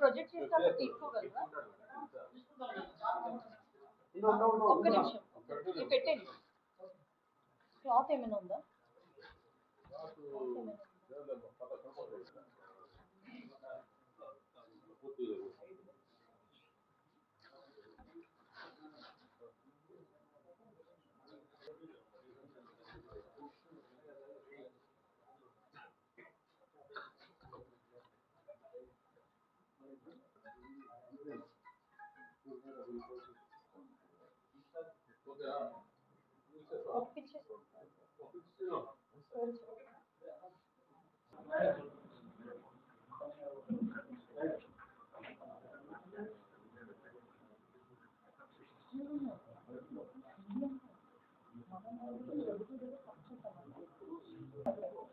Project చేస్తే తీసుకోగలరా? ఒక్క నిమిషం. ఇది పెట్టండి క్లాత్ ఏమైనా ఉందా? Cloth ఏమైనా ఉందా?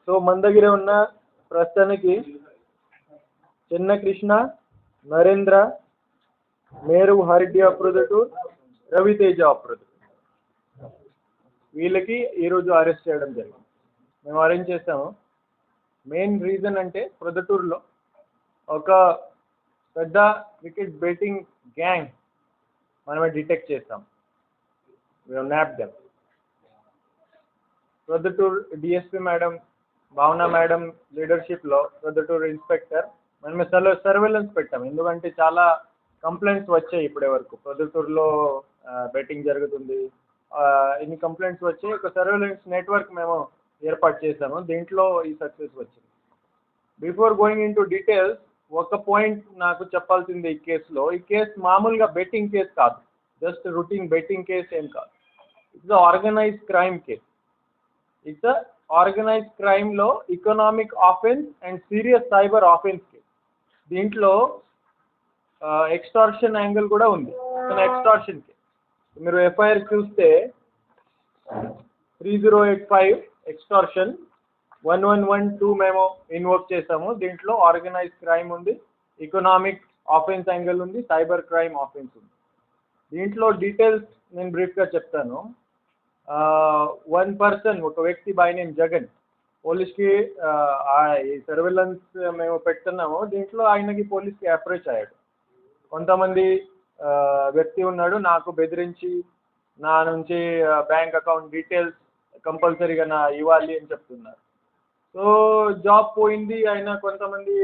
సో మన దగ్గర ఉన్న ప్రస్తుతానికి చిన్న కృష్ణ నరేంద్ర మేరు హరిడ్డి అప్రొదటూర్ రవితేజ అప్రొదటూర్ వీళ్ళకి ఈరోజు అరెస్ట్ చేయడం జరిగింది. మేము అరేంజ్ చేసాము మెయిన్ రీజన్ అంటే ప్రొదటూరులో ఒక పెద్ద క్రికెట్ బెట్టింగ్ గ్యాంగ్ మనమే డిటెక్ట్ చేస్తాం మేము nab them Proddatur DSP madam Bhavana madam లీడర్షిప్లో Proddatur inspector మనమే సర్వే సర్వేలెన్స్ పెట్టాం. ఎందుకంటే చాలా కంప్లైంట్స్ వచ్చాయి ఇప్పటి వరకు ప్రొద్దుటూరులో బెట్టింగ్ జరుగుతుంది. ఇన్ని కంప్లైంట్స్ వచ్చి ఒక సర్వేలెన్స్ నెట్వర్క్ మేము ఏర్పాటు చేశాము. దీంట్లో ఈ సక్సెస్ వచ్చింది. Before going into details ఒక పాయింట్ నాకు చెప్పాల్సింది ఈ కేసులో ఈ కేసు మామూలుగా బెట్టింగ్ కేసు కాదు. జస్ట్ రొటీన్ బెట్టింగ్ కేసు ఏం కాదు. It's organise crime case it's organise క్రైమ్లో economic offence and serious cyber offence case దీంట్లో ఎక్స్టార్షన్ యాంగిల్ కూడా ఉంది. ఎక్స్టార్షన్ కేసు మీరు ఎఫ్ఐఆర్ చూస్తే three zero eight five extortion one one one two మేము invoke చేసాము. దీంట్లో ఆర్గనైజ్ క్రైమ్ ఉంది ఎకనామిక్ ఆఫెన్స్ యాంగిల్ ఉంది సైబర్ క్రైమ్ ఆఫెన్స్ ఉంది. దీంట్లో డీటెయిల్స్ నేను బ్రీఫ్గా చెప్తాను. వన్ పర్సన్ ఒక వ్యక్తి బై నేమ్ జగన్ పోలీస్కి ఈ సర్వేలెన్స్ మేము పెడుతున్నాము. దీంట్లో ఆయనకి పోలీస్కి అప్రోచ్ అయ్యాడు. కొంతమంది వ్యక్తి ఉన్నాడు. నాకు బెదిరించి నా నుంచి బ్యాంక్ అకౌంట్ డీటెయిల్స్ కంపల్సరీగా నా ఇవ్వాలి అని చెప్తున్నారు. సో జాబ్ పోయింది ఆయన కొంతమంది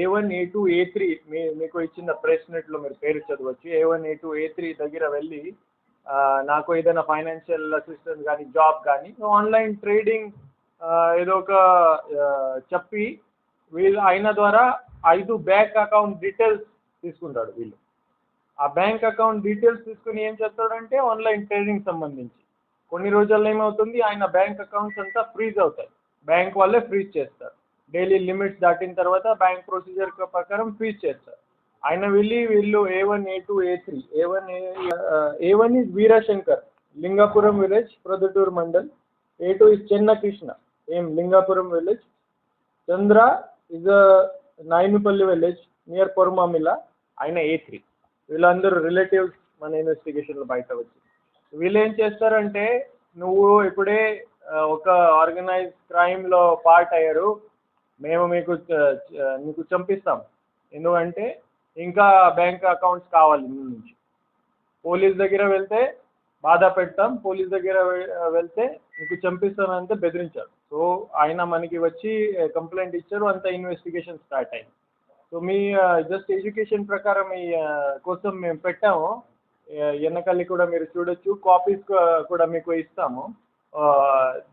A one A two A three మీ మీకు ఇచ్చిన ప్రెస్ నెట్లో మీరు పేరు చదవచ్చు. A one A two A three దగ్గర వెళ్ళి నాకు ఏదైనా ఫైనాన్షియల్ అసిస్టెన్స్ కానీ జాబ్ కానీ ఆన్లైన్ ట్రేడింగ్ ఏదో ఒక చెప్పి వీళ్ళు ఆయన ద్వారా ఐదు బ్యాంక్ అకౌంట్ డీటెయిల్స్ తీసుకుంటాడు వీళ్ళు. ఆ బ్యాంక్ అకౌంట్ డీటెయిల్స్ తీసుకుని ఏం చేస్తాడంటే ఆన్లైన్ ట్రేడింగ్ సంబంధించి. కొన్ని రోజుల్లో ఏమవుతుంది ఆయన బ్యాంక్ అకౌంట్స్ అంతా ఫ్రీజ్ అవుతాయి. బ్యాంక్ వాళ్ళే ఫ్రీజ్ చేస్తారు. డైలీ లిమిట్స్ దాటిన తర్వాత బ్యాంక్ ప్రొసీజర్ ప్రకారం ఫ్రీజ్ చేస్తారు. ఆయన వెళ్ళి వీళ్ళు A one A two A three A one A one is Veerashankar Lingapuram village Proddatur mandal. A two is Chenna Krishna ఏం Lingapuram village. Chandra is Nayanapalli village near Porumamilla ఆయన A three వీళ్ళందరూ relatives మన ఇన్వెస్టిగేషన్లో బయట వచ్చి వీళ్ళు ఏం చేస్తారంటే నువ్వు ఇప్పుడే ఒక ఆర్గనైజ్ క్రైమ్లో పార్ట్ అయ్యారు. మేము మీకు నీకు చంపిస్తాం. ఎందుకంటే ఇంకా బ్యాంక్ అకౌంట్స్ కావాలి మీ నుంచి. పోలీస్ దగ్గర వెళ్తే బాధ పెడతాం. పోలీస్ దగ్గర వెళ్తే నీకు చంపిస్తానంటే బెదిరించారు సో ఆయన మనకి వచ్చి కంప్లైంట్ ఇచ్చారు. అంత ఇన్వెస్టిగేషన్ స్టార్ట్ అయింది. సో మీ జస్ట్ ఎడ్యుకేషన్ ప్రకారం మీ కోసం మేము పెట్టాము. ఆ, వెనకాల కూడా మీరు చూడొచ్చు. కాపీస్ కూడా మీకు ఇస్తాము.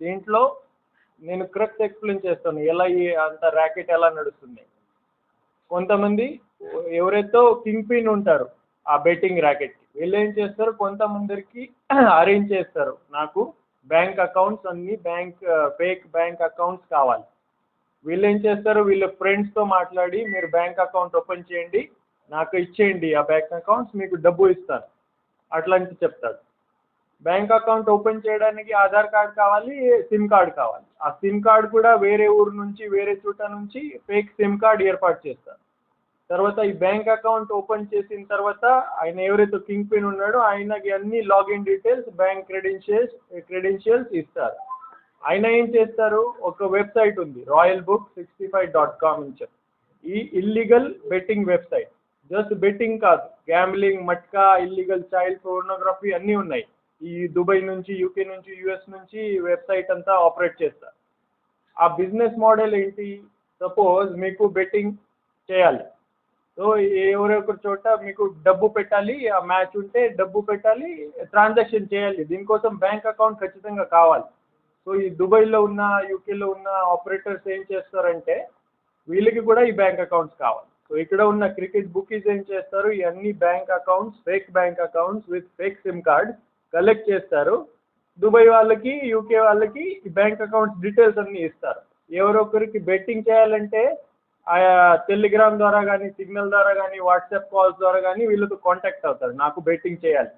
దీంట్లో నేను కరెక్ట్ ఎక్స్ప్లెయిన్ చేస్తాను. ఎలా ఈ అంత ర్యాకెట్ ఎలా నడుస్తుంది. కొంతమంది ఎవరైతే కింగ్ పిన్ ఉంటారు ఆ బెట్టింగ్ ర్యాకెట్కి వీళ్ళు ఏం చేస్తారు? కొంతమందికి అరేంజ్ చేస్తారు. నాకు బ్యాంక్ అకౌంట్స్ అన్ని బ్యాంక్ ఫేక్ బ్యాంక్ అకౌంట్స్ కావాలి. వీళ్ళు ఏం చేస్తారు వీళ్ళ ఫ్రెండ్స్తో మాట్లాడి మీరు బ్యాంక్ అకౌంట్ ఓపెన్ చేయండి. నాకు ఇచ్చేయండి. ఆ బ్యాంక్ అకౌంట్స్ మీకు డబ్బు ఇస్తాను. అట్లాంటి చెప్తాడు. బ్యాంక్ అకౌంట్ ఓపెన్ చేయడానికి ఆధార్ కార్డ్ కావాలి సిమ్ కార్డ్ కావాలి. ఆ సిమ్ కార్డ్ కూడా వేరే ఊరు నుంచి వేరే చోట నుంచి ఫేక్ సిమ్ కార్డ్ ఏర్పాటు చేస్తారు తర్వాత ఈ బ్యాంక్ అకౌంట్ ఓపెన్ చేసిన తర్వాత ఆయన ఎవరైతే కింగ్ పిన్ ఉన్నాడో ఆయనకి అన్ని login details bank credentials credentials ఇస్తారు. ఆయన ఏం చేస్తారు? ఒక వెబ్సైట్ ఉంది royal book sixty five dot com అని చెప్పి. ఈ illegal betting website. Just betting కాదు gambling matka illegal child pornography అన్నీ ఉన్నాయి. ఈ దుబాయ్ నుంచి యూకే నుంచి యుఎస్ నుంచి వెబ్సైట్ అంతా ఆపరేట్ చేస్తారు. ఆ బిజినెస్ మోడల్ ఏంటి? సపోజ్ మీకు బెట్టింగ్ చేయాలి. సో ఎవరొకరి చోట మీకు డబ్బు పెట్టాలి ఆ మ్యాచ్ ఉంటే డబ్బు పెట్టాలి ట్రాన్సాక్షన్ చేయాలి. దీనికోసం బ్యాంక్ అకౌంట్ ఖచ్చితంగా కావాలి. సో ఈ దుబాయ్లో ఉన్న యూకేలో ఉన్న ఆపరేటర్స్ ఏం చేస్తారంటే వీళ్ళకి కూడా ఈ బ్యాంక్ అకౌంట్స్ కావాలి. సో ఇక్కడ ఉన్న క్రికెట్ బుకీస్ ఏం చేస్తారు? ఈ అన్ని bank accounts fake bank accounts with fake sim card collect చేస్తారు. దుబాయ్ వాళ్ళకి యూకే వాళ్ళకి ఈ బ్యాంక్ అకౌంట్స్ డీటెయిల్స్ అన్ని ఇస్తారు. ఎవరొకరికి బెట్టింగ్ చేయాలంటే ఆయా టెలిగ్రామ్ ద్వారా కానీ సిగ్నల్ ద్వారా కానీ వాట్సాప్ కాల్స్ ద్వారా కానీ వీళ్ళతో కాంటాక్ట్ అవుతారు. నాకు బెట్టింగ్ చేయాలి.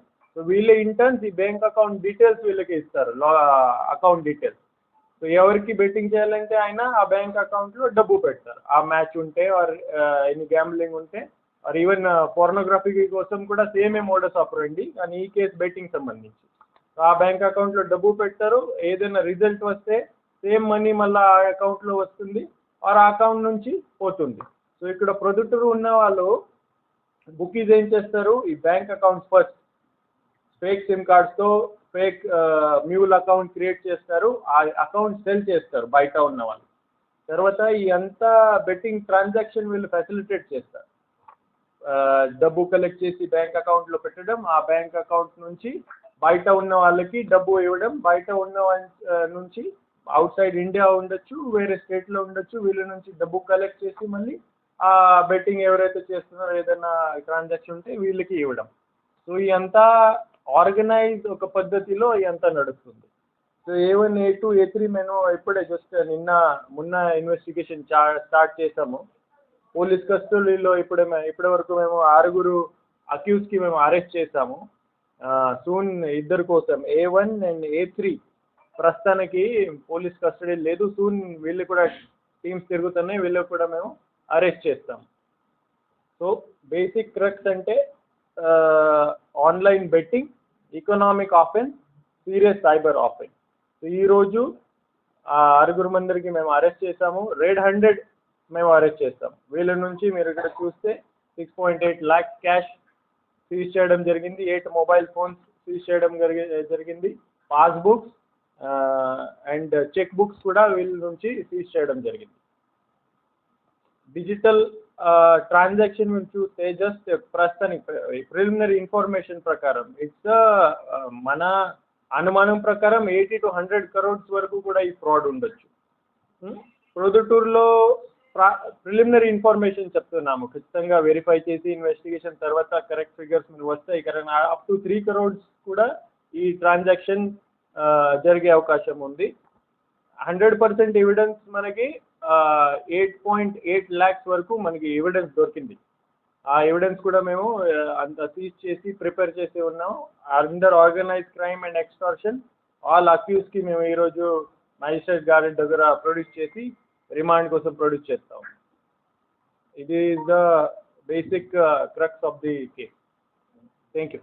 వీళ్ళ ఇంటర్న్స్ ఈ బ్యాంక్ అకౌంట్ డీటెయిల్స్ వీళ్ళకి ఇస్తారు. అకౌంట్ డీటెయిల్స్ సో ఎవరికి బెట్టింగ్ చేయాలంటే ఆయన ఆ బ్యాంక్ అకౌంట్లో డబ్బు పెడతారు. ఆ మ్యాచ్ ఉంటే ఆర్ ఎనీ గ్యాంబ్లింగ్ ఉంటే ఆర్ ఈవెన్ పోర్నోగ్రఫీ కోసం కూడా సేమే మోడస్ ఆపరండి కానీ ఈ కేసు బెట్టింగ్ సంబంధించి. సో ఆ బ్యాంక్ అకౌంట్లో డబ్బు పెడతారు. ఏదైనా రిజల్ట్ వస్తే సేమ్ మనీ మళ్ళీ ఆ అకౌంట్లో వస్తుంది ఆర్ ఆ అకౌంట్ నుంచి పోతుంది. సో ఇక్కడ ప్రొద్దుటూరు ఉన్న వాళ్ళు బుకీస్ ఏం చేస్తారు? ఈ bank accounts first fake sim కార్డ్స్తో fake mule account create చేస్తారు. ఆ అకౌంట్ సెల్ చేస్తారు బయట ఉన్న వాళ్ళు. తర్వాత ఈ అంతా బెట్టింగ్ ట్రాన్సాక్షన్ వీళ్ళు ఫెసిలిటేట్ చేస్తారు. డబ్బు కలెక్ట్ చేసి బ్యాంక్ అకౌంట్లో పెట్టడం ఆ బ్యాంక్ అకౌంట్ నుంచి బయట ఉన్న వాళ్ళకి డబ్బు ఇవ్వడం బయట ఉన్న నుంచి అవుట్ సైడ్ ఇండియా ఉండొచ్చు వేరే స్టేట్లో ఉండొచ్చు వీళ్ళ నుంచి డబ్బు కలెక్ట్ చేసి మళ్ళీ ఆ బెట్టింగ్ ఎవరైతే చేస్తున్నారో ఏదైనా ట్రాన్సాక్షన్ ఉంటే వీళ్ళకి ఇవ్వడం. సో ఈ అంతా ఆర్గనైజ్ ఒక పద్ధతిలో ఇదంతా నడుస్తుంది. So A one A two A three మేము ఇప్పుడే జస్ట్ నిన్న మొన్న ఇన్వెస్టిగేషన్ స్టార్ట్ చేసాము. పోలీస్ కస్టడీలో ఇప్పుడే ఇప్పటి వరకు మేము ఆరుగురు అక్యూస్కి మేము అరెస్ట్ చేసాము. సూన్ ఇద్దరు కోసం A one and A three ప్రస్తుతానికి పోలీస్ కస్టడీ లేదు. సూన్ వీళ్ళు కూడా టీమ్స్ తిరుగుతున్నాయి. వీళ్ళకి కూడా మేము అరెస్ట్ చేస్తాం. సో బేసిక్ క్రక్స్ అంటే online betting economic offence serious cyber offence so ఈరోజు ఆ ఆరుగురు మందికి మేము అరెస్ట్ చేసాము రెడ్ హండ్రెడ్ మేము అరెస్ట్ చేస్తాం వీళ్ళ నుంచి మీరు ఇక్కడ చూస్తే six point eight lakhs cash seize చేయడం జరిగింది. ఎయిట్ మొబైల్ ఫోన్స్ సీజ్ చేయడం జరిగి జరిగింది. పాస్బుక్స్ అండ్ చెక్ బుక్స్ కూడా వీళ్ళ నుంచి సీజ్ చేయడం జరిగింది. డిజిటల్ ట్రాన్సాక్షన్ మీరు చూస్తే జస్ట్ ప్రస్తుతానికి ప్రిలిమినరీ ఇన్ఫర్మేషన్ ప్రకారం. ఇట్స్ మన అనుమానం ప్రకారం ఎయిటీ టు హండ్రెడ్ కరోడ్స్ వరకు కూడా ఈ ఫ్రాడ్ ఉండొచ్చు. ప్రొదుటూరులో ప్రిలిమినరీ ఇన్ఫర్మేషన్ చెప్తున్నాము. ఖచ్చితంగా వెరిఫై చేసి ఇన్వెస్టిగేషన్ తర్వాత కరెక్ట్ ఫిగర్స్ మీరు వస్తాయి correct up to three crores కూడా ఈ ట్రాన్సాక్షన్ జరిగే అవకాశం ఉంది. హండ్రెడ్ పర్సెంట్ ఎవిడెన్స్ మనకి ఎయిట్ పాయింట్ ఎయిట్ ల్యాక్స్ వరకు మనకి ఎవిడెన్స్ దొరికింది. ఆ ఎవిడెన్స్ కూడా మేము అంత సీజ్ చేసి ప్రిపేర్ చేసి ఉన్నాము under organise crime and extortion all అక్యూస్కి మేము ఈరోజు మ్యాజిస్ట్రేట్ గారి దగ్గర ప్రొడ్యూస్ చేసి రిమాండ్ కోసం ప్రొడ్యూస్ చేస్తాం. ఇది is the basic crux of the case thank you